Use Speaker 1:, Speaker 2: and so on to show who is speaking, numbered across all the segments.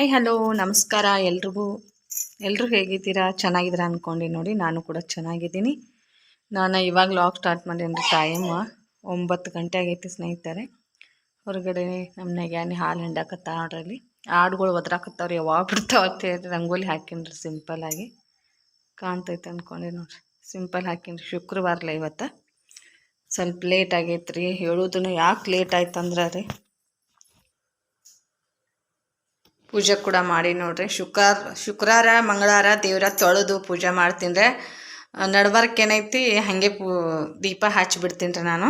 Speaker 1: Hi hello ನಮಸ್ಕಾರ ಎಲ್ರಿಗೂ. ಎಲ್ಲರೂ ಹೇಗಿದ್ದೀರಾ? ಚೆನ್ನಾಗಿದ್ದೀರಾ ಅಂದ್ಕೊಂಡು ನೋಡಿ, ನಾನು ಕೂಡ ಚೆನ್ನಾಗಿದ್ದೀನಿ. ನಾನು ಇವಾಗ ಲಾಗ್ ಸ್ಟಾರ್ಟ್ ಮಾಡಿದ್ರೆ ಟೈಮ್ ಒಂಬತ್ತು ಗಂಟೆ ಆಗೈತಿ ಸ್ನೇಹಿತರೆ. ಹೊರಗಡೆ ನಮ್ಮ ನೆಗ್ಯಾನಿ ಹಾಲು ಹಿಂಡಾಕತ್ತ ಆಡ್ರಲ್ಲಿ ಆಡುಗಳು ಒದ್ರಾಕತ್ತವ್ರು, ಯಾವಾಗ ಬಿಡ್ತಾವ ಅಂತ ಹೇಳಿ ರಂಗೋಲಿ ಹಾಕಿನ್ರಿ ಸಿಂಪಲ್ಲಾಗಿ ಕಾಣ್ತೈತೆ ಅಂದ್ಕೊಂಡೆ ನೋಡ್ರಿ. ಸಿಂಪಲ್ ಹಾಕಿನ್ರಿ. ಶುಕ್ರವಾರಲ್ಲ ಇವತ್ತು. ಸ್ವಲ್ಪ ಲೇಟ್ ಆಗೈತೆ ರೀ ಹೇಳೋದನ್ನು ಯಾಕೆ ಲೇಟ್ ಆಯ್ತು ಅಂದ್ರೆ ರೀ? ಪೂಜೆ ಕೂಡ ಮಾಡಿ ನೋಡ್ರಿ. ಶುಕ್ರ ಶುಕ್ರವಾರ ಮಂಗಳವಾರ ದೇವ್ರ ತೊಳೆದು ಪೂಜೆ ಮಾಡ್ತೀನಿ ನಡ್ಬರ್ಕ್ ಏನೈತಿ ಹಾಗೆ ಪೂ, ದೀಪ ಹಚ್ಚಿಬಿಡ್ತೀನಿ ರೀ ನಾನು.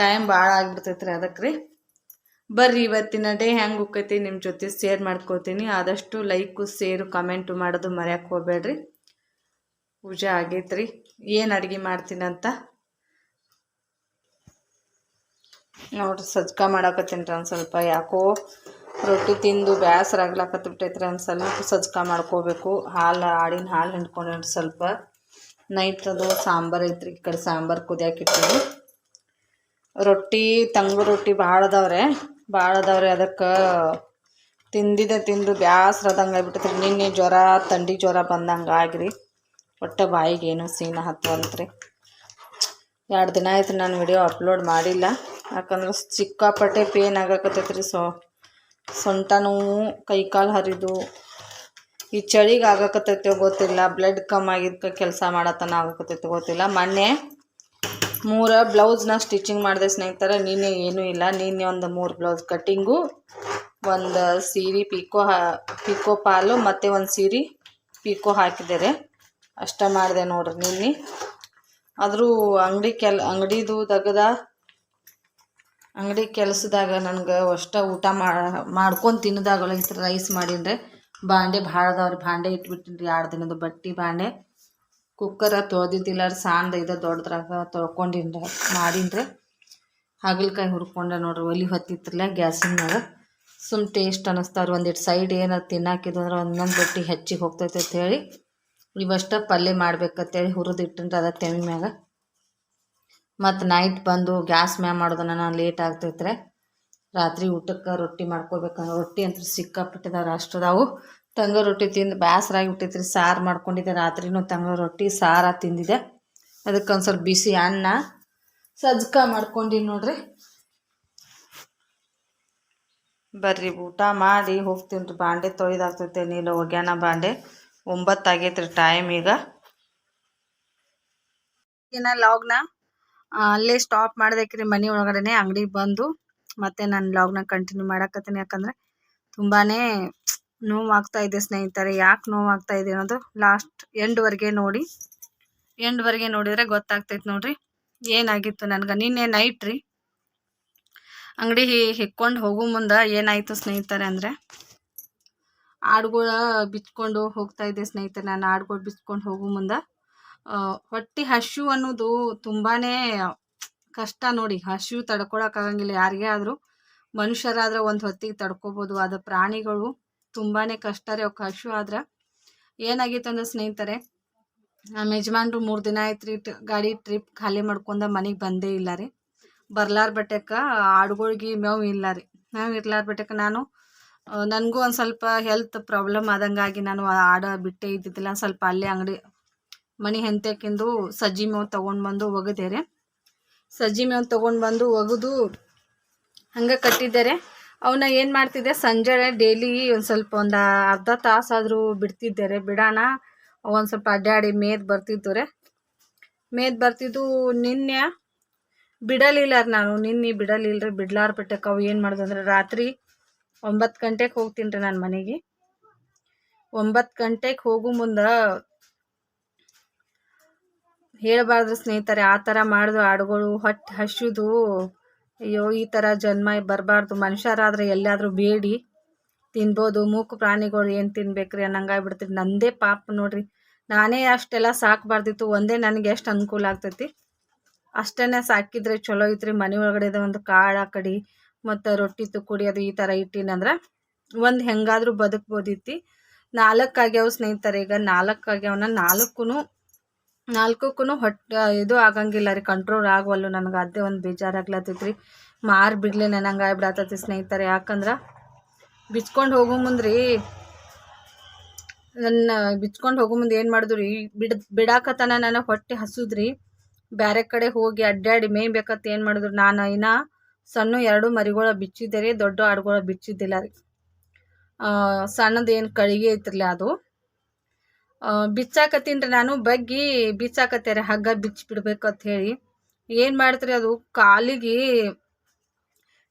Speaker 1: ಟೈಮ್ ಭಾಳ ಆಗಿಬಿಡ್ತೈತೆ ರೀ ಅದಕ್ಕೆ ರೀ ಬರ್ರಿ ಇವತ್ತಿನ ಡೇ ಹೆಂಗೆ ಉಕ್ಕೈತಿ ನಿಮ್ಮ ಜೊತೆ ಶೇರ್ ಮಾಡ್ಕೋತೀನಿ. ಆದಷ್ಟು ಲೈಕು ಸೇರು ಕಮೆಂಟು ಮಾಡೋದು ಮರೆಯೋಕೆ ಹೋಗ್ಬೇಡ್ರಿ. ಪೂಜೆ ಆಗೈತ್ರಿ. ಏನು ಅಡುಗೆ ಅಂತ ನೋಡ್ರಿ, ಸಜ್ಕ ಮಾಡಾಕತ್ತೀನಿ ರೀ ಒಂದು ಸ್ವಲ್ಪ ಯಾಕೋ ರೊಟ್ಟಿ ತಿಂದು ಬೇಸರ ಆಗ್ಲಾಕತ್ಬಿಟ್ಟೈತ್ರಿ ಒಂದು ಸ್ವಲ್ಪ ಸಜ್ಕ ಮಾಡ್ಕೋಬೇಕು. ಹಾಲು ಆಡಿನ ಹಾಲು ಹಿಂಡ್ಕೊಂಡೇನ್ರಿ ಸ್ವಲ್ಪ ನೈಟ್ ಅದು ಸಾಂಬಾರು ಐತ್ರಿ, ಈ ಕಡೆ ಸಾಂಬಾರು ಕುದಿಯಾಕಿಟ್ಟಿವಿ ರೊಟ್ಟಿ, ತಂಗು ರೊಟ್ಟಿ ಭಾಳ ಅದಾವ್ರೆ ಭಾಳ ಅದಾವ್ರೆ ಅದಕ್ಕೆ ತಿಂದಿದೆ ತಿಂದು ಬ್ಯಾಸ್ರದಂಗೆ ಆಗ್ಬಿಟ್ಟೈತ್ರಿ. ನಿನ್ನೆ ಜ್ವರ, ಥಂಡಿ ಜ್ವರ ಬಂದಂಗೆ ಆಗ್ರಿ. ಒಟ್ಟು ಬಾಯಿಗೆ ಏನು ಸೀನ ಹತ್ತುವಂತ್ರಿ. ಎರಡು ದಿನ ಆಯ್ತು ನಾನು ವಿಡಿಯೋ ಅಪ್ಲೋಡ್ ಮಾಡಿಲ್ಲ. ಯಾಕಂದ್ರೆ ಸಿಕ್ಕಾಪಟ್ಟೆ ಪೇನ್ ಆಗಕತ್ತೈತ್ರಿ ಸೊ ಸೊಂಟ ನೋವು ಕೈಕಾಲು ಹರಿದು, ಈ ಚಳಿಗೆ ಆಗಕತ್ತೈತೋ ಗೊತ್ತಿಲ್ಲ. ಬ್ಲಡ್ ಕಮ್ ಆಗಿದ್ಕೆ ಕೆಲಸ ಮಾಡತನ ಆಗಕತ್ತೈತೋ ಗೊತ್ತಿಲ್ಲ. ಮೊನ್ನೆ ಮೂರ ಬ್ಲೌಸ್ನ ಸ್ಟಿಚಿಂಗ್ ಮಾಡಿದೆ ಸ್ನೇಹಿತರೆ. ನೀನೇ ಏನೂ ಇಲ್ಲ. ನೀನೆ ಒಂದು ಮೂರು ಬ್ಲೌಸ್ ಕಟ್ಟಿಂಗು, ಒಂದು ಸೀರೆ ಪಿಕೋ ಹಾ, ಪಿಕೋ ಪಾಲು, ಮತ್ತು ಒಂದು ಸೀರೆ ಪಿಕೋ ಹಾಕಿದ್ದಾರೆ. ಅಷ್ಟ ಮಾಡಿದೆ ನೋಡ್ರಿ ನಿನ್ನೆ ಆದರೂ ಅಂಗಡಿ ಕೆಲ್, ಅಂಗಡಿದು ತೆಗ್ದ ಅಂಗಡಿ ಕೆಲಸದಾಗ ನನಗೆ ಅಷ್ಟು ಊಟ ಮಾಡ್ಕೊಂಡು ತಿನ್ನೋದಾಗಲ್ಲ ರೈಸ್ ಮಾಡಿನ್ರಿ. ಬಾಂಡೆ ಭಾಳ ಅದಾವ್ರಿ ಬಾಂಡೆ ಇಟ್ಬಿಟ್ಟಿನಿ ಎರಡು ದಿನದ ಬಟ್ಟೆ ಬಾಂಡೆ. ಕುಕ್ಕರ ತೊಳೆದಿದ್ದಿಲ್ಲ ಸಾಂದ ಇದೆ ದೊಡ್ಡದ್ರಾಗ ತೊಳ್ಕೊಂಡಿನ್ರಿ ರೀ ಮಾಡೀನಿ ರೀ ಹಾಗಲಕಾಯಿ ಹುರ್ಕೊಂಡೆ ನೋಡ್ರಿ, ಒಲಿ ಹೊತ್ತಿತ್ರಲ್ಲ ಗ್ಯಾಸಿನ ಮ್ಯಾಗ. ಸುಮ್ ಟೇಸ್ಟ್ ಅನ್ನಿಸ್ತಾವ್ರಿ ಒಂದಿಟ್ಟು ಸೈಡ್ ಏನಾರು ತಿನ್ನಾಕಿದ್ದು ಅಂದ್ರೆ ಒಂದೊಂದು ಬಟ್ಟಿ ಹೆಚ್ಚಿಗೆ ಹೋಗ್ತೈತೆ ಹೇಳಿ ಇವಷ್ಟ ಪಲ್ಯ ಮಾಡ್ಬೇಕಂತೇಳಿ ಹುರಿದಿಟ್ಟಿನ್ರಿ ಅದ ತೆಮಿ ಮ್ಯಾಗ. ಮತ್ತು ನೈಟ್ ಬಂದು ಗ್ಯಾಸ್ ಮ್ಯಾ ಮಾಡೋದನ್ನ ನಾನು ಲೇಟ್ ಆಗ್ತೈತ್ರೆ ರಾತ್ರಿ ಊಟಕ್ಕೆ ರೊಟ್ಟಿ ಮಾಡ್ಕೋಬೇಕಂದ್ರೆ ರೊಟ್ಟಿ ಅಂತ ಸಿಕ್ಕಾಪಟ್ಟಿದಾವೆ ಅಷ್ಟದಾವು ತಂಗ ರೊಟ್ಟಿ ತಿಂದು ಬೇಸರಾಗಿ ಬಿಟ್ಟೈತ್ರಿ ಸಾರು ಮಾಡ್ಕೊಂಡಿದ್ದೆ ರಾತ್ರಿನೂ ತಂಗ ರೊಟ್ಟಿ, ಸಾರ ತಿಂದಿದೆ ಅದಕ್ಕೆ ಒಂದು ಸ್ವಲ್ಪ ಬಿಸಿ ಅನ್ನ, ಸಜ್ಕ ಮಾಡ್ಕೊಂಡಿ ನೋಡ್ರಿ. ಬರ್ರಿ, ಊಟ ಮಾಡಿ ಹೋಗ್ತೀನಿ ರೀ. ಬಾಂಡೆ ತೊಳೆದಾಗ್ತೈತೆ ನೀನು ಒಗ್ಯಾನ ಬಾಂಡೆ. ಒಂಬತ್ತಾಗೈತ್ರಿ ಟೈಮ್ ಈಗ. ಏನ ಲಾಗ್ನ ಅಲ್ಲೇ ಸ್ಟಾಪ್ ಮಾಡ್ಬೇಕ್ರಿ ಮನೆ ಒಳಗಡೆನೆ, ಅಂಗಡಿಗೆ ಬಂದು. ಮತ್ತೆ ನಾನು ಲಾಗ್ನ ಕಂಟಿನ್ಯೂ ಮಾಡಕತ್ತೀನಿ. ಯಾಕಂದ್ರೆ ತುಂಬಾನೇ ನೋವಾಗ್ತಾ ಇದೆ ಸ್ನೇಹಿತರೆ. ಯಾಕೆ ನೋವಾಗ್ತಾ ಇದೆ ಅನ್ನೋದು ಲಾಸ್ಟ್ ಎಂಡ್ವರೆಗೆ ನೋಡಿ. ಎಂಡ್ವರೆಗೆ ನೋಡಿದ್ರೆ ಗೊತ್ತಾಗ್ತೈತೆ ನೋಡ್ರಿ. ಏನಾಗಿತ್ತು ನನ್ಗೆ? ನಿನ್ನೆ ನೈಟ್ ರೀ ಅಂಗಡಿ ಹಿಕ್ಕೊಂಡು ಹೋಗೋ ಮುಂದೆ ಏನಾಯ್ತು ಸ್ನೇಹಿತರೆ ಅಂದರೆ, ಆಡುಗಳ ಬಿಚ್ಕೊಂಡು ಹೋಗ್ತಾ ಇದ್ದೆ ಸ್ನೇಹಿತರೆ. ನಾನು ಆಡುಗಳು ಬಿಚ್ಕೊಂಡು ಹೋಗೋ ಮುಂದೆ ಹೊಟ್ಟೆ ಹಶು ಅನ್ನೋದು ತುಂಬಾ ಕಷ್ಟ ನೋಡಿ. ಹಸಿವು ತಡ್ಕೊಳಕ್ಕಾಗಂಗಿಲ್ಲ ಯಾರಿಗೇ ಆದರೂ ಮನುಷ್ಯರಾದ್ರೆ ಒಂದು ಹೊತ್ತಿಗೆ ತಡ್ಕೊಬೋದು. ಅದು ಪ್ರಾಣಿಗಳು ತುಂಬಾ ಕಷ್ಟ ರೀ ಅವಕ್ಕೆ ಹಸಿವು ಆದ್ರೆ. ಏನಾಗಿತ್ತು ಅಂದ್ರೆ ಸ್ನೇಹಿತರೆ ನಮ್ಮ ಯಜಮಾನ್ರು ಮೂರು ದಿನ ಆಯ್ತು ರೀ ಗಾಡಿ ಟ್ರಿಪ್ ಖಾಲಿ ಮಾಡ್ಕೊಂಡ ಮನೆಗೆ ಬಂದೇ ಇಲ್ಲ ರೀ. ಬರ್ಲಾರ ಬಟ್ಟೆಕ ಆಡುಗಳಿಗೆ ಮೇವು ಇಲ್ಲ ರೀ. ಮೇವು ಇರ್ಲಾರ ಬಟ್ಟೆಕ ನಾನು ನನಗೂ ಒಂದು ಸ್ವಲ್ಪ ಹೆಲ್ತ್ ಪ್ರಾಬ್ಲಮ್ ಆದಂಗಾಗಿ ನಾನು ಆಡ ಬಿಟ್ಟೆ ಇದ್ದಿದ್ದಿಲ್ಲ. ಸ್ವಲ್ಪ ಅಲ್ಲೇ ಅಂಗಡಿ ಮನೆ ಹೆಂತೆಕಿಂದು ಸಜ್ಜಿ ಮೇವು ತೊಗೊಂಡು ಬಂದು ಒಗದೇರೆ. ಸಜ್ಜಿ ಮೇವು ತೊಗೊಂಡು ಬಂದು ಒಗೆದು ಹಂಗೆ ಕಟ್ಟಿದ್ದಾರೆ. ಅವನ್ನ ಏನು ಮಾಡ್ತಿದ್ದೆ ಸಂಜೆ ಡೈಲಿ ಒಂದು ಸ್ವಲ್ಪ ಒಂದು ಅರ್ಧ ತಾಸಾದರೂ ಬಿಡ್ತಿದ್ದಾರೆ. ಬಿಡೋಣ, ಒಂದು ಸ್ವಲ್ಪ ಅಡ್ಡಾಡಿ ಮೇದ್ ಬರ್ತಿದ್ದವ್ರೆ ಮೇದ್ ಬರ್ತಿದ್ದು ನಿನ್ನೆ ಬಿಡಲಿಲ್ಲ ನಾನು. ನಿನ್ನೆ ಬಿಡಲಿಲ್ಲ ರೀ ಬಿಡ್ಲಾರ ಬಿಟ್ಟಕ್ಕೆ ಅವು ಏನು ಮಾಡಿದಂದ್ರೆ ರಾತ್ರಿ ಒಂಬತ್ತು ಗಂಟೆಗೆ ಹೋಗ್ತೀನಿ ರೀ ನಾನು ಮನೆಗೆ. ಒಂಬತ್ತು ಗಂಟೆಗೆ ಹೋಗೋ ಮುಂದೆ ಹೇಳಬಾರ್ದು ಸ್ನೇಹಿತರೆ, ಆ ಥರ ಮಾಡಿದ್ರು ಹಾಡುಗಳು ಹೊಟ್ಟೆ ಹಸಿದು ಅಯ್ಯೋ, ಈ ಥರ ಜನ್ಮ ಬರಬಾರ್ದು. ಮನುಷ್ಯರಾದರೆ ಎಲ್ಲಾದರೂ ಬೇಡಿ. ತಿನ್ಬೋದು. ಮೂಕು ಪ್ರಾಣಿಗಳು ಏನು ತಿನ್ಬೇಕ್ರಿ ಅನ್ನಂಗಾಗ್ಬಿಡ್ತೀವಿ ನಂದೇ ಪಾಪ ನೋಡ್ರಿ. ನಾನೇ ಅಷ್ಟೆಲ್ಲ ಸಾಕಬಾರ್ದಿತ್ತು. ಒಂದೇ ನನಗೆ ಎಷ್ಟು ಅನುಕೂಲ ಆಗ್ತೈತಿ. ಅಷ್ಟೇ ಸಾಕಿದ್ರೆ ಚಲೋ ಐತ್ರಿ. ಮನೆ ಒಳಗಡೆ ಒಂದು ಕಾಳು ಕಡಿ ಮತ್ತು ರೊಟ್ಟಿ ತುಕ್ಕುಡಿ ಅದು ಈ ಥರ ಇಟ್ಟಿನಂದ್ರೆ ಒಂದು ಹೆಂಗಾದರೂ ಬದುಕ್ಬೋದಿತ್ತು. ನಾಲ್ಕು ಆಗ್ಯಾವ ಸ್ನೇಹಿತರೆ. ಈಗ ನಾಲ್ಕು ಆಗ್ಯಾವನ ನಾಲ್ಕು ನಾಲ್ಕಕ್ಕೂ ಹೊಟ್ಟೆ, ಇದು ಆಗಂಗಿಲ್ಲ ರೀ ಕಂಟ್ರೋಲ್ ಆಗವಲ್ಲು ನನಗೆ. ಅದೇ ಒಂದು ಬೇಜಾರಾಗ್ಲತ್ತೈತೆ ರೀ ಮಾರು ಬಿಡಲಿ ನನಗೆ ಆಗ್ಬಿಡತ್ತೈತಿ ಸ್ನೇಹಿತರೆ. ಯಾಕಂದ್ರೆ ಬಿಚ್ಕೊಂಡು ಹೋಗೋ ಮುಂದ್ರಿ, ನನ್ನ ಬಿಚ್ಕೊಂಡು ಹೋಗೋ ಮುಂದೆ ಏನು ಮಾಡಿದ್ರು ರೀ ಬಿಡ್, ಬಿಡಾಕತನ ನನ್ನ ಹೊಟ್ಟೆ ಹಸಿದ್ರಿ. ಬೇರೆ ಕಡೆ ಹೋಗಿ ಅಡ್ಡಾಡಿ ಮೇಯ್ಬೇಕಂತ ಏನು ಮಾಡಿದ್ರು, ನಾನು ಇನ್ನ ಸಣ್ಣ ಎರಡು ಮರಿಗಳ ಬಿಚ್ಚಿದ್ದೆ ರೀ, ದೊಡ್ಡ ಆಡುಗಳ ಬಿಚ್ಚಿದ್ದಿಲ್ಲ ರೀ. ಸಣ್ಣದು ಕಳಿಗೆ ಐತ್ರಲ್ಲ ಅದು. ಬಿಚ್ಚಾಕತ್ತೀನಿ ರೀ ನಾನು, ಬಗ್ಗಿ ಬಿಚ್ಚಾಕತ್ತೆ ಹಗ್ಗ ಬಿಚ್ಚಿ ಅಂತ ಹೇಳಿ. ಏನು ಮಾಡ್ತೀರಿ ಅದು? ಕಾಲಿಗೆ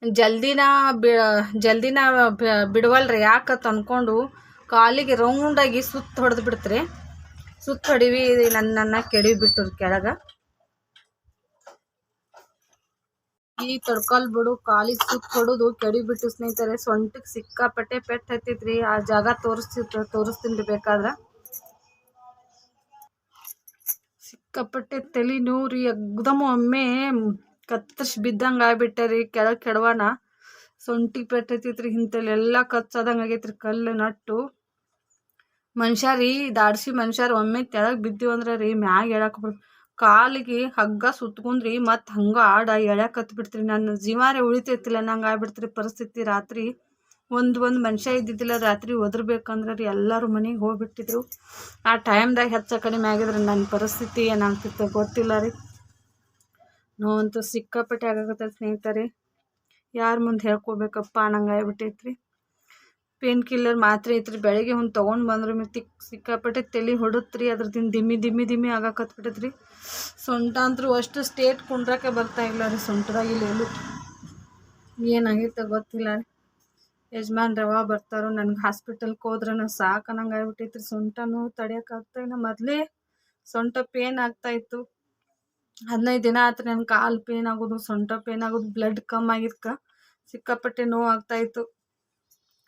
Speaker 1: ಜಲ್ದಿನ ಬಿ, ಜಲ್ದಿನ ಬಿಡವಲ್ರಿ ಯಾಕತ್ ಅಂದ್ಕೊಂಡು ಕಾಲಿಗೆ ರೌಂಡಾಗಿ ಸುತ್ತ ಹೊಡೆದು ಬಿಡ್ತೀರಿ. ಸುತ್ತ ಹೊಡಿವಿ ನನ್ನನ್ನು ಕೆಡಿ ಬಿಟ್ಟರು ಕೆಳಗೆ. ಈ ತಡ್ಕೊಲ್ ಬಿಡು, ಕಾಲಿಗೆ ಸುತ್ತ ಹೊಡೋದು, ಕೆಡಿ ಬಿಟ್ಟು ಸ್ನೇಹಿತರೆ ಸೊಂಟಕ್ಕೆ ಸಿಕ್ಕಾಪಟ್ಟೆ ಪೆಟ್ಟು ಹತ್ತಿತ್ರಿ. ಆ ಜಾಗ ತೋರಿಸ್ತಿ, ತೋರಿಸ್ತೀನಿ ಬೇಕಾದ್ರೆ. ಸಿಕ್ಕಾಪಟ್ಟೆ ತಲೆ ನೋರಿ ಎಕ್ದಮ್ ಒಮ್ಮೆ ಕತ್ತರಿಸಿ ಬಿದ್ದಂಗೆ ಆಗ್ಬಿಟ್ಟೆ ರೀ ಕೆಳಗೆ ಕೆಡವಾನ. ಸೊಂಟಿ ಪೆಟ್ಟೈತಿತ್ರಿ ಹಿಂತಲ್ಲಿ. ಎಲ್ಲ ಕಚ್ಚದಂಗೆ ಆಗೈತ್ರಿ ಕಲ್ಲು ನಟ್ಟು. ಮನುಷ್ಯ ರೀ, ದಾಡ್ಸಿ ಮನುಷ್ಯರು ಒಮ್ಮೆ ತೆಳಗೆ ಬಿದ್ದೀವಿ ಅಂದ್ರೆ ರೀ ಮ್ಯಾಗ ಎಳಕ್ಕೆ ಬಿಡ್ ಕಾಲಿಗೆ ಹಗ್ಗ ಸುತ್ಕೊಂಡ್ರಿ ಮತ್ತು ಹಂಗೆ ಆಡ ಎಳ್ಯಾಕ ಬಿಡ್ತೀರಿ ನನ್ನ ಜೀವಾರೇ ಉಳಿತೈತಿಲ್ಲ ನಂಗೆ ಆಗ್ಬಿಡ್ತ್ರಿ ಪರಿಸ್ಥಿತಿ ರಾತ್ರಿ. ಒಂದು ಒಂದು ಮನುಷ್ಯ ಇದ್ದಿದ್ದಿಲ್ಲ, ರಾತ್ರಿ ಒದರ್ಬೇಕಂದ್ರೆ ರೀ ಎಲ್ಲರೂ ಮನೆಗೆ ಹೋಗ್ಬಿಟ್ಟಿದ್ರು. ಆ ಟೈಮ್ದಾಗ ಹೆಚ್ಚ ಕಡಿಮೆ ಆಗಿದ್ರೆ ನನ್ನ ಪರಿಸ್ಥಿತಿ ಏನಾಗ್ತಿತ್ತು ಗೊತ್ತಿಲ್ಲ ರೀ. ನೋವಂತೂ ಸಿಕ್ಕಾಪಟ್ಟೆ ಆಗಾಕತ್ತೈತೆ ಸ್ನೇಹಿತರೆ. ಯಾರ ಮುಂದೆ ಹೇಳ್ಕೊಬೇಕಪ್ಪ ಅನ್ನಂಗೆ ಆಗ್ಬಿಟ್ಟೈತ್ರಿ. ಪೇನ್ ಕಿಲ್ಲರ್ ಮಾತ್ರೆ ಐತ್ರಿ. ಬೆಳಗ್ಗೆ ಒಂದು ತೊಗೊಂಡು ಬಂದ್ರೆ ಮತ್ತೆ ಸಿಕ್ಕಾಪಟ್ಟೆ ತಲೆ ಹೊಡತ್ರಿ ಅದ್ರದಿಂದ ದಿಮ್ಮಿ ದಿಮ್ಮಿ ದಿಮ್ಮಿ ಆಗಾಕತ್ಬಿಟ್ಟೈತ್ರಿ ಸೊಂಟ ಅಂತೂ ಅಷ್ಟು ಸ್ಟೇಟ್ ಕುಂಡ್ರಕ್ಕೆ ಬರ್ತಾ ಇಲ್ಲ ರೀ, ಸೊಂಟದಾಗ ಇಲ್ಲಿ ಎಲ್ಲೂ. ಗೊತ್ತಿಲ್ಲ ರೀ. ಯಜಮಾನ್ ರವಾ ಬರ್ತಾರೋ, ನನಗೆ ಹಾಸ್ಪಿಟಲ್ಗೆ ಹೋದ್ರೆ ಸಾಕು ಆಗ್ಬಿಟ್ಟಿತ್ತು ಸೊಂಟ ಸೊಂಟನೂ ತಡಿಯೋಕ್ಕಾಗ್ತಾಯಿಲ್ಲ ಮೊದಲೇ ಸೊಂಟ ಪೇನ್ ಆಗ್ತಾಯಿತ್ತು ಹದಿನೈದು ದಿನ ಆಯ್ತು ನನ್ನ ಕಾಲು ಪೇನ್ ಆಗೋದು, ಸೊಂಟ ಪೇನ್ ಆಗೋದು ಬ್ಲಡ್ ಕಮ್ಮಿ ಆಗಿದ್ಕ ಸಿಕ್ಕಾಪಟ್ಟೆ ನೋವು ಆಗ್ತಾಯಿತ್ತು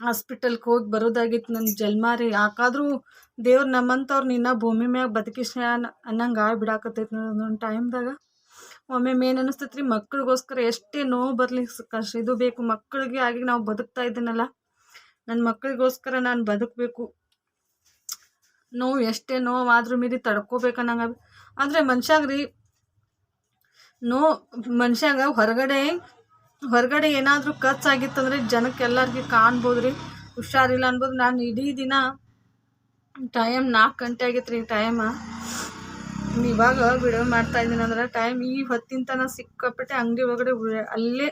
Speaker 1: ಹಾಸ್ಪಿಟಲ್ಗೆ ಹೋಗಿ ಬರೋದಾಗಿತ್ತು ನನ್ನ ಜಲ್ಮಾರಿ. ಯಾಕಾದರೂ ದೇವ್ರು ನಮ್ಮಂಥವ್ರು ನಿನ್ನ ಭೂಮಿ ಮ್ಯಾಗ ಬದುಕಿಸ್ಯಾನ ಅನ್ನಂಗೆ ಆಗ್ಬಿಡಾಕತ್ತೈತಿ ಒಂದೊಂದು ಟೈಮ್ದಾಗ ಒಮ್ಮೆ ಏನು ಅನಿಸ್ತೈತೆ ರೀ ಮಕ್ಳಿಗೋಸ್ಕರ ಎಷ್ಟೇ ನೋವು ಬರಲಿ ಕಷ್ಟ ಇದು ಬೇಕು ಮಕ್ಕಳಿಗೆ ಆಗಿ ನಾವು ಬದುಕ್ತಾ ಇದ್ದೀನಲ್ಲ ನನ್ನ ಮಕ್ಕಳಿಗೋಸ್ಕರ ನಾನು ಬದುಕಬೇಕು. ನೋವು ಎಷ್ಟೇ ನೋವು ಆದರೂ ಮೀರಿ ತಡ್ಕೋಬೇಕು ಆದರೆ ಅಂದರೆ ಮನುಷ್ಯಾಗ ರೀ ನೋ, ಮನುಷ್ಯಾಗ ಹೊರಗಡೆ ಹೊರಗಡೆ ಏನಾದರೂ ಖರ್ಚಾಗಿತ್ತಂದ್ರೆ ಜನಕ್ಕೆ ಎಲ್ಲರಿಗೆ ಕಾಣ್ಬೋದು ರೀ ಹುಷಾರಿಲ್ಲ ಅನ್ಬೋದು. ನಾನು ಇಡೀ ದಿನ ಟೈಮ್ ನಾಲ್ಕು ಗಂಟೆ ಆಗೈತೆ ರೀ ಟೈಮ. ಇವಾಗ ವಿಡಿಯೋ ಮಾಡ್ತಾ ಇದ್ದೀನಿ ಅಂದ್ರೆ ಟೈಮ್ ಈ ಹೊತ್ತಿನ ತನಕ ಸಿಕ್ಕಾಪಟ್ಟೆ ಅಂಗಡಿ ಒಳಗಡೆ ಅಲ್ಲೇ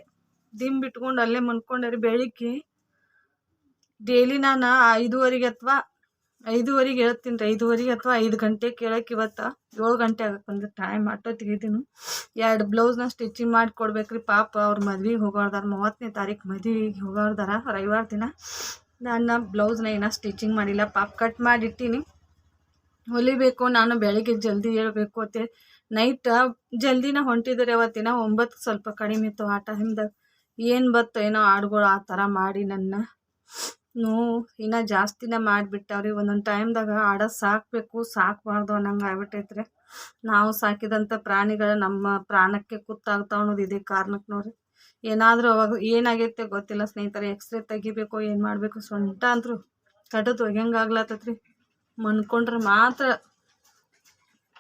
Speaker 1: ದಿಮ್ ಬಿಟ್ಕೊಂಡು ಅಲ್ಲೇ ಮನ್ಕೊಂಡೆ ರೀ ಬೆಳಿಗ್ಗೆ. ಡೈಲಿ ನಾನು ಐದುವರೆಗೆ ಅಥವಾ ಐದುವರೆಗೆ ಹೇಳ್ತೀನಿ ರೀ. ಐದುವರೆಗೆ ಅಥವಾ ಐದು ಗಂಟೆ ಕೇಳಕ್ಕೆ ಇವತ್ತು ಏಳು ಗಂಟೆ ಆಗಕ್ಕೆ ಅಂದ್ರೆ ಟೈಮ್ ಆಟೋ ತೆಗಿತೀನಿ. ಎರಡು ಬ್ಲೌಸ್ನ ಸ್ಟಿಚಿಂಗ್ ಮಾಡಿ ಕೊಡ್ಬೇಕ್ರಿ. ಪಾಪ ಅವ್ರ ಮದ್ವೆಗೆ ಹೋಗೋರ್ದಾರ ಮೂವತ್ತನೇ ತಾರೀಕು ಮದ್ವೆಗೆ ಹೋಗೋರ್ದಾರ ರವಿವಾರ ದಿನ. ನಾನು ಬ್ಲೌಸ್ನ ಏನೋ ಸ್ಟಿಚಿಂಗ್ ಮಾಡಿಲ್ಲ. ಪಾಪ ಕಟ್ ಮಾಡಿಟ್ಟಿನಿ ಹೊಲಿಬೇಕು, ನಾನು ಬೆಳಗ್ಗೆ ಜಲ್ದಿ ಹೇಳ್ಬೇಕು ಅಂತ ನೈಟ್ ಜಲ್ದಿನ ಹೊಂಟಿದ್ರೆ ಅವತ್ತಿನ, ಒಂಬತ್ತು ಸ್ವಲ್ಪ ಕಡಿಮೆ ಇತ್ತು ಆ ಟೈಮ್ದಾಗ ಏನು ಬತ್ತು ಏನೋ ಹಾಡುಗಳು ಆ ಥರ ಮಾಡಿ ನನ್ನ ನೋವು ಇನ್ನೂ ಜಾಸ್ತಿನ ಮಾಡಿಬಿಟ್ಟವ್ರಿ ಒಂದೊಂದು ಟೈಮ್ದಾಗ ಆಡ ಸಾಕಬೇಕು, ಸಾಕಬಾರ್ದು ಅನ್ನಂಗೆ ಆಗ್ಬಿಟ್ಟೈತ್ರಿ. ನಾವು ಸಾಕಿದಂಥ ಪ್ರಾಣಿಗಳ ನಮ್ಮ ಪ್ರಾಣಕ್ಕೆ ಕುತ್ತಾಗ್ತಾವ ಅನ್ನೋದು ಇದೇ ಕಾರಣಕ್ಕೆ ನೋಡ್ರಿ ಏನಾದರೂ ಅವಾಗ ಏನಾಗೈತೆ ಗೊತ್ತಿಲ್ಲ ಸ್ನೇಹಿತರೆ ಎಕ್ಸ್ರೇ ತೆಗಿಬೇಕು, ಏನು ಮಾಡಬೇಕು, ಸೊಂಟ ಅಂದರು ಕಡದು ರೀ ಮನ್ಕೊಂಡ್ರೆ ಮಾತ್ರ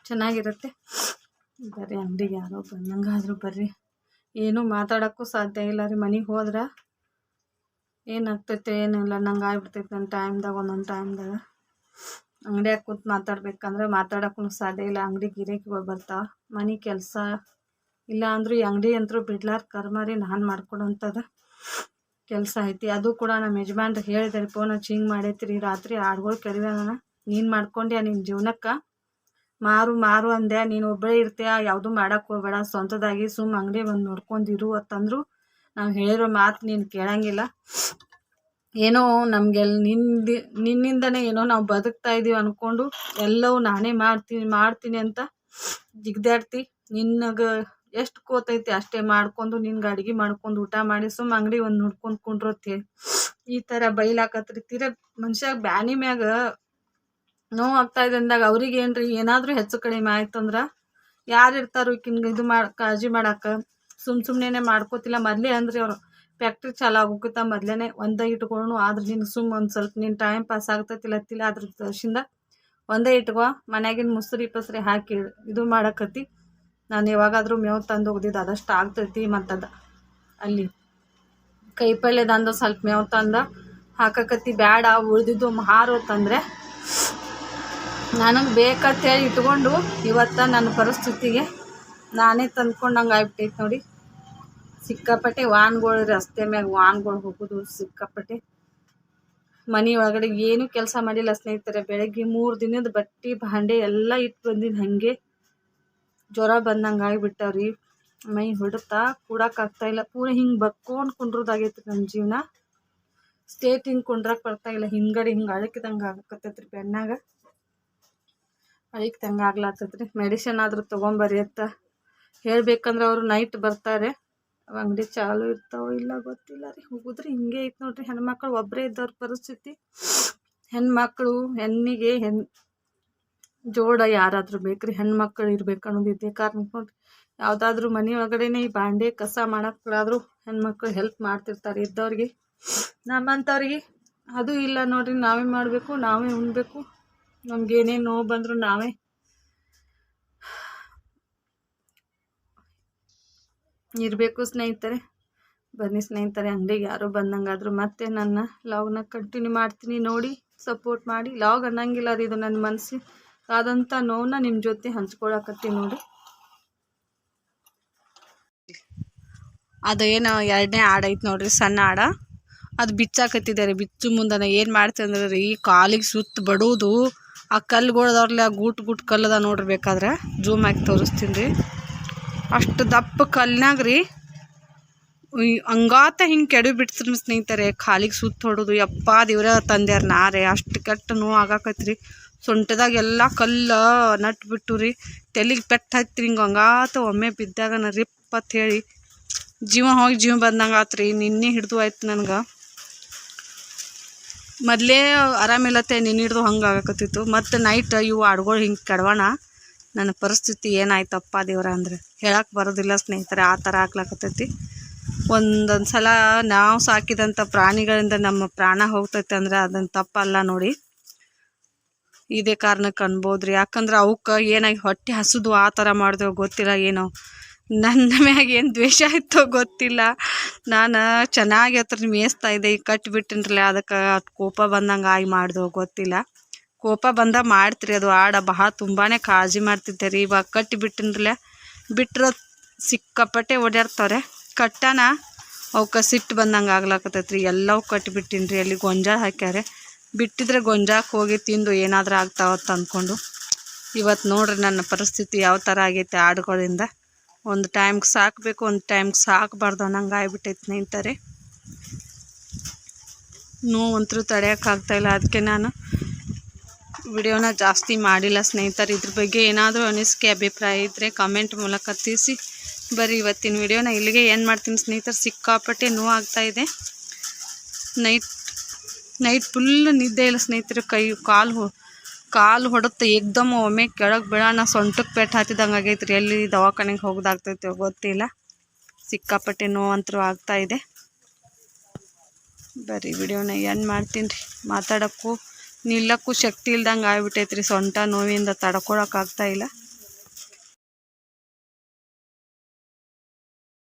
Speaker 1: ಚೆನ್ನಾಗಿರುತ್ತೆ. ಬರ್ರಿ ಅಂಗಡಿಗೆ ಯಾರೋ ಬಂದಂಗಾದರೂ ಬರ್ರಿ. ಏನೂ ಮಾತಾಡೋಕ್ಕೂ ಸಾಧ್ಯ ಇಲ್ಲ ರೀ. ಮನೆಗೆ ಹೋದ್ರೆ ಏನಾಗ್ತೈತೆ, ಏನಿಲ್ಲ. ನಂಗೆ ಆಗ್ಬಿಡ್ತೈತೆ ನನ್ನ ಟೈಮ್ದಾಗ, ಒಂದೊಂದು ಟೈಮ್ದಾಗ. ಅಂಗಡಿಯಾಗ ಕೂತು ಮಾತಾಡ್ಬೇಕಂದ್ರೆ ಮಾತಾಡೋಕ್ಕೂ ಸಾಧ್ಯ ಇಲ್ಲ. ಅಂಗಡಿ ಗಿರಾಕಿಗಳು ಬರ್ತಾವೆ. ಮನೆ ಕೆಲಸ ಇಲ್ಲ ಅಂದರೂ ಈ ಅಂಗಡಿ ಅಂತರೂ ಬಿಡ್ಲಾರ ಕರ್ಮಾರಿ ನಾನು ಮಾಡ್ಕೊಡೋಂಥದ್ದು ಕೆಲಸ ಐತಿ. ಅದು ಕೂಡ ನಮ್ಮ ಯಜಮಾನ್ರಿಗೆ ಹೇಳಿದೆ ಫೋನ್ ಹಿಂಗೆ ಮಾಡೈತಿ ರೀ ರಾತ್ರಿ ಹಾಡ್ಗಳು ಕೇಳಿದೆ ನಾನು ನೀನು ಮಾಡ್ಕೊಂಡ್ಯಾ ನಿನ್ನ ಜೀವನಕ್ಕೆ? ಮಾರು ಮಾರು ಅಂದೆ. ನೀನು ಒಬ್ಬಳೇ ಇರ್ತೀಯ? ಯಾವುದೂ ಮಾಡೋಕ್ಕೆ ಹೋಗ್ಬೇಡ. ಸ್ವಂತದಾಗಿ ಸುಮ್ಮ ಅಂಗಡಿ ಬಂದು ನೋಡ್ಕೊಂಡಿರು ಅಂತಂದ್ರು. ನಾವು ಹೇಳಿರೋ ಮಾತು ನೀನು ಕೇಳಂಗಿಲ್ಲ. ಏನೋ ನಮಗೆ ನಿನ್ನ ನಿನ್ನಿಂದನೇ ಏನೋ ನಾವು ಬದುಕ್ತಾ ಇದ್ದೀವಿ ಅಂದ್ಕೊಂಡು ಎಲ್ಲವೂ ನಾನೇ ಮಾಡ್ತೀನಿ ಮಾಡ್ತೀನಿ ಅಂತ ಜಿಗ್ದಾಡ್ತಿ. ನಿನ್ನಗೆ ಎಷ್ಟು ಕೋತೈತಿ ಅಷ್ಟೇ ಮಾಡ್ಕೊಂಡು ನಿನ್ಗೆ ಅಡ್ಗೆ ಮಾಡ್ಕೊಂಡು ಊಟ ಮಾಡಿ ಸುಮ್ಮ ಅಂಗಡಿ ಒಂದು ನೋಡ್ಕೊಂಡು ಕುಂಡ್ರತಿ ಈ ಥರ ಬೈಲಾಕತ್ರಿ. ತೀರ ಮನುಷ್ಯಾಗ ಬ್ಯಾನಿ ಮ್ಯಾಗ ನೋವು ಆಗ್ತಾ ಇದೆ ಅಂದಾಗ ಅವ್ರಿಗೆ ಏನ್ರಿ, ಏನಾದರೂ ಹೆಚ್ಚು ಕಡಿಮೆ ಆಯ್ತಂದ್ರ ಯಾರು ಇರ್ತಾರೋ ಇಕಿನ್ ಇದು ಮಾಡಿ, ಕಾಳಜಿ ಮಾಡಕ್ಕೆ ಸುಮ್ ಸುಮ್ಮನೆ ಮಾಡ್ಕೋತಿಲ್ಲ. ಮೊದಲೇ ಅಂದ್ರಿ ಅವರು ಫ್ಯಾಕ್ಟ್ರಿ ಚಾಲು ಆಗೋಕ್ಕಿಂತ ಮೊದ್ಲೇನೆ ಒಂದೇ ಇಟ್ಕೊಂಡು ಆದ್ರೆ ನಿನ್ ಸುಮ್ಮ ಒಂದು ಸ್ವಲ್ಪ ನಿನ್ ಟೈಮ್ ಪಾಸ್ ಆಗ್ತೈತಿಲ್ಲ ತಿಲ್ಲ ಅದ್ರ ದಶಿಂದ ಒಂದೇ ಇಟ್ಕೋ, ಮನ್ಯಾಗಿನ ಮುಸ್ರಿ ಪಸ್ರಿ ಹಾಕಿ ಇದು ಮಾಡಕತ್ತಿ. ನಾನು ಯಾವಾಗಾದರೂ ಮೇವು ತಂದು ಹೋಗ್ದಿದ್ ಅದಷ್ಟು ಆಗ್ತೈತಿ ಮತ್ತದ ಅಲ್ಲಿ. ಕೈ ಪಲ್ಯದಂದು ಸ್ವಲ್ಪ ಮೇವು ತಂದ ಹಾಕಕತ್ತಿ. ಬ್ಯಾಡ, ಉಳ್ದಿದ್ದು ಮಾರೋತಂದ್ರೆ ನನಗೆ ಬೇಕಂತೇಳಿ ಇಟ್ಕೊಂಡು ಇವತ್ತು ನನ್ನ ಪರಿಸ್ಥಿತಿಗೆ ನಾನೇ ತಂದ್ಕೊಂಡಂಗೆ ಆಗ್ಬಿಟ್ಟೈತೆ ನೋಡಿ. ಸಿಕ್ಕಾಪಟ್ಟೆ ವಾಹನಗಳು ರಸ್ತೆ ಮ್ಯಾಗ ವಾಹನಗಳು ಹೋಗೋದು ಸಿಕ್ಕಾಪಟ್ಟೆ. ಮನೆ ಒಳಗಡೆ ಏನೂ ಕೆಲಸ ಮಾಡಿಲ್ಲ ಸ್ನೇಹಿತರೆ, ಬೆಳಗ್ಗೆ ಮೂರು ದಿನದ ಬಟ್ಟೆ, ಭಾಂಡೆ ಎಲ್ಲ ಇಟ್ಟು ಬಂದಿದ್ದು ಹಾಗೆ. ಜ್ವರ ಬಂದಂಗೆ ಆಗಿಬಿಟ್ಟವ್ರಿ. ಮೈ ಹೊಡ್ತಾ ಕೂಡಕ್ಕಾಗ್ತಾಯಿಲ್ಲ ಪೂರ ಹಿಂಗೆ ಬಕ್ಕೊಂಡು ಕುಂಡ್ರದಾಗೈತಿ ನಮ್ಮ ಜೀವನ. ಸ್ಟೇಟ್ ಹಿಂಗೆ ಕುಂಡ್ರಕ್ಕೆ ಬರ್ತಾ ಇಲ್ಲ. ಹಿಂಗಡೆ ಹಿಂಗೆ ಅಳಕಿದಂಗೆ ಆಗಕತ್ತೈತ್ರಿ ಬೆನ್ನಾಗ. ಅಳಿಕ್ದಂಗೆ ಆಗ್ಲಾತದ್ರಿ. ಮೆಡಿಸಿನ್ ಆದರೂ ತೊಗೊಂಬರ್ರಿ ಅಂತ ಹೇಳ್ಬೇಕಂದ್ರೆ ಅವರು ನೈಟ್ ಬರ್ತಾರೆ. ಅಂಗಡಿ ಚಾಲು ಇರ್ತಾವೋ ಇಲ್ಲ ಗೊತ್ತಿಲ್ಲ ರೀ. ಹೋಗಿದ್ರೆ ಹಿಂಗೆ ಐತೆ ನೋಡ್ರಿ. ಹೆಣ್ಮಕ್ಳು ಒಬ್ಬರೇ ಇದ್ದವ್ರ ಪರಿಸ್ಥಿತಿ. ಹೆಣ್ಮಕ್ಳು, ಹೆಣ್ಣಿಗೆ ಹೆಣ್ ಜೋಡ ಯಾರಾದರೂ ಬೇಕ್ರಿ. ಹೆಣ್ಮಕ್ಳು ಇರ್ಬೇಕು ಅನ್ನೋದು ಇದೇ ಕಾರಣಕ್ಕೆ ನೋಡ್ರಿ. ಯಾವುದಾದ್ರೂ ಮನೆ ಒಳಗಡೆನೆ ಈ ಬಾಂಡೆ ಕಸ ಮಾಡಕ್ಕಾದ್ರೂ ಹೆಣ್ಮಕ್ಳು ಹೆಲ್ಪ್ ಮಾಡ್ತಿರ್ತಾರೆ ಇದ್ದವ್ರಿಗೆ. ನಮ್ಮಂಥವ್ರಿಗೆ ಅದು ಇಲ್ಲ ನೋಡ್ರಿ. ನಾವೇ ಮಾಡಬೇಕು, ನಾವೇ ಉಣ್ಬೇಕು. ನಮ್ಗೆ ಏನೇನು ನೋವು ಬಂದರೂ ನಾವೇ. ಇರಬೇಕು ಸ್ನೇಹಿತರೆ. ಬನ್ನಿ ಸ್ನೇಹಿತರೆ, ಅಂಗಡಿಗೆ ಯಾರೋ ಬಂದಂಗಾದ್ರು ಮತ್ತೆ ನನ್ನ ಲಾಗ್ನ ಕಂಟಿನ್ಯೂ ಮಾಡ್ತೀನಿ ನೋಡಿ ಸಪೋರ್ಟ್ ಮಾಡಿ. ಲಾಗ್ ಅನ್ನಂಗಿಲ್ಲ ರೀ ಇದು ನನ್ನ ಮನಸ್ಸಿ ಆದಂಥ ನೋವನ್ನ ನಿಮ್ಮ ಜೊತೆ ಹಂಚ್ಕೊಳಕತ್ತೀನಿ ನೋಡಿ. ಅದು ಏನು ಎರಡನೇ ಆಡೈತೆ ನೋಡ್ರಿ, ಸಣ್ಣ ಆಡ ಅದು ಬಿಚ್ಚಾಕತ್ತಿದ್ದಾರೆ ಬಿಚ್ಚು ಮುಂದನ ಏನು ಮಾಡ್ತೀನಿ ಅಂದ್ರೆ ರೀ ಕಾಲಿಗೆ ಸುತ್ತ ಬಡೋದು. ಆ ಕಲ್ಲುಗಳದವ್ರಲ್ಲ ಗೂಟ್ ಗೂಟ್ ಕಲ್ಲದ ನೋಡ್ರಿ ಬೇಕಾದ್ರೆ. ಜೂಮ್ ಹಾಕಿ ತೋರಿಸ್ತೀನಿ ರೀ. ಅಷ್ಟು ದಪ್ಪ ಕಲ್ನಾಗ ರೀ. ಹಂಗಾತ ಹಿಂಗೆ ಕೆಡವಿ ಬಿಡ್ತೀನಿ ಸ್ನೇಹಿತರೆ, ಕಾಲಿಗೆ ಸುತ್ತ ಹೊಡೋದು. ಯಪ್ಪ ದೇವ್ರ ತಂದ್ಯಾರ ನಾರೇ ಅಷ್ಟು ಕೆಟ್ಟ ನೋವು ಆಗಾಕತ್ರಿ ಸೊಂಟದಾಗ ಎಲ್ಲ ಕಲ್ಲು ನಟ್ ಬಿಟ್ಟು ರೀ. ತೆಲಿಗೆ ಪೆಟ್ಟು ಹತ್ತಿ ಹಿಂಗೆ ಹಂಗಾತ ಒಮ್ಮೆ ಬಿದ್ದಾಗ ನಾ ರಿಪ್ ಅಂತ ಹೇಳಿ ಜೀವ ಹೋಗಿ ಜೀವ ಬಂದಂಗೆ ಆತ್ರಿ ನಿನ್ನೆ ಹಿಡಿದು ಆಯ್ತು ನನಗೆ. ಮೊದಲೇ ಆರಾಮಿಲ್ಲತ್ತೆ, ನಿನ್ನೆ ಹಿಡ್ದು ಹಂಗೆ ಆಗಕತ್ತಿತ್ತು. ಮತ್ತು ನೈಟ್ ಇವು ಹಾಡ್ಗಳು ಹಿಂಗೆ ಕೆಡವಣ. ನನ್ನ ಪರಿಸ್ಥಿತಿ ಏನಾಯ್ತಪ್ಪ ದೇವ್ರ ಅಂದ್ರೆ ಹೇಳಕ್ಕೆ ಬರೋದಿಲ್ಲ ಸ್ನೇಹಿತರೆ, ಆ ಥರ ಆಗ್ಲಾಕತ್ತೈತಿ. ಒಂದೊಂದು ಸಲ ನಾವು ಸಾಕಿದಂಥ ಪ್ರಾಣಿಗಳಿಂದ ನಮ್ಮ ಪ್ರಾಣ ಹೋಗ್ತೈತೆ ಅಂದ್ರೆ ಅದನ್ನು ತಪ್ಪಲ್ಲ ನೋಡಿ. ಇದೇ ಕಾರಣಕ್ಕೆ ಅನ್ಬೋದ್ರಿ. ಯಾಕಂದ್ರೆ ಅವಕ್ಕೆ ಏನಾಗಿ ಹೊಟ್ಟೆ ಹಸುದು ಆ ಥರ ಮಾಡಿದೆವು ಗೊತ್ತಿಲ್ಲ ಏನೋ. ನನ್ನ ಮ್ಯಾಗ ಏನು ದ್ವೇಷ ಆಯ್ತೋ ಗೊತ್ತಿಲ್ಲ. ನಾನು ಚೆನ್ನಾಗಿ ಮೇಯಿಸ್ತಾ ಇದ್ದೆ, ಈಗ ಕಟ್ಟಿಬಿಟ್ಟಿನ್ರಲ್ಲ ಅದಕ್ಕೆ ಕೋಪ ಬಂದಂಗೆ ಆಗಿ ಮಾಡ್ದೋ ಗೊತ್ತಿಲ್ಲ. ಕೋಪ ಬಂದ ಮಾಡ್ತ್ರಿ ಅದು ಆಡ, ಬಹಳ ತುಂಬಾ ಕಾಳಜಿ ಮಾಡ್ತಿದ್ದೆ ರೀ. ಇವಾಗ ಕಟ್ಟಿಬಿಟ್ಟಿನ್ರಲ್ಲ ಬಿಟ್ರೆ ಸಿಕ್ಕಾಪಟ್ಟೆ ಓಡಾಡ್ತಾವ್ರೆ. ಕಟ್ಟನ ಅವಕ್ಕೆ ಸಿಟ್ಟು ಬಂದಂಗೆ ಆಗ್ಲಾಕತ್ತೈತೆ ರೀ ಎಲ್ಲವೂ ಕಟ್ಟಿಬಿಟ್ಟಿನಿ ರೀ ಅಲ್ಲಿ ಗೊಂಜಾಳ ಹಾಕ್ಯಾರೆ. ಬಿಟ್ಟಿದ್ರೆ ಗೊಂಜಾಳಕ್ಕೆ ಹೋಗಿ ತಿಂದು ಏನಾದರೂ ಆಗ್ತಾವತ್ತ ಅಂದ್ಕೊಂಡು ಇವತ್ತು ನೋಡ್ರಿ ನನ್ನ ಪರಿಸ್ಥಿತಿ ಯಾವ ಥರ ಆಗೈತೆ ಆಡುಗಳಿಂದ. ಒಂದು ಟೈಮ್ಗೆ ಸಾಕಬೇಕು, ಒಂದು ಟೈಮ್ಗೆ ಸಾಕಬಾರ್ದು ಅನ್ನಂಗೆ ಆಗ್ಬಿಟ್ಟೈತೆ ಸ್ನೇಹಿತರೆ. ನೋವಂತರೂ ತಡೆಯೋಕ್ಕಾಗ್ತಾಯಿಲ್ಲ ಅದಕ್ಕೆ ನಾನು ವಿಡಿಯೋನ ಜಾಸ್ತಿ ಮಾಡಿಲ್ಲ ಸ್ನೇಹಿತರೆ. ಇದ್ರ ಬಗ್ಗೆ ಏನಾದರೂ ಅನಿಸಿಕೆ, ಅಭಿಪ್ರಾಯ ಇದ್ದರೆ ಕಮೆಂಟ್ ಮೂಲಕ ತಿಳಿಸಿ. ಬರೀ ಇವತ್ತಿನ ವಿಡಿಯೋನ ಇಲ್ಲಿಗೆ ಏನು ಮಾಡ್ತೀನಿ ಸ್ನೇಹಿತರು. ಸಿಕ್ಕಾಪಟ್ಟೆ ನೋವು ಆಗ್ತಾಯಿದೆ ನೈಟ್ ನೈಟ್ ಫುಲ್ ನಿದ್ದೆ ಇಲ್ಲ ಸ್ನೇಹಿತರು. ಕೈ, ಕಾಲು ಕಾಲು ಹೊಡೆತು ಏಕ್ದಮ್ ಒಮ್ಮೆ ಕೆಳಗೆ ಬೀಳೋಣ ಸೊಂಟಕ್ಕೆ ಪೆಟ್ಟು ಹತ್ತಿದಂಗೆ ಆಗೈತ್ರಿ. ಎಲ್ಲಿ ದವಾಖಾನೆಗೆ ಹೋಗೋದಾಗ್ತೈತೆ ಗೊತ್ತಿಲ್ಲ. ಸಿಕ್ಕಾಪಟ್ಟೆ ನೋವು ಅಂತೂ ಆಗ್ತಾಯಿದೆ ಬರೀ ವಿಡಿಯೋನ ಏನು ಮಾಡ್ತೀನಿ ರೀ ಮಾತಾಡೋಕ್ಕೂ ನಿಲ್ಲಕ್ಕೂ ಶಕ್ತಿ ಇಲ್ದಂಗೆ ಆಗ್ಬಿಟ್ಟೈತೆ ರೀ ಸೊಂಟ ನೋವಿಂದ ತಡ್ಕೊಳಕ್ಕಾಗ್ತಾಯಿಲ್ಲ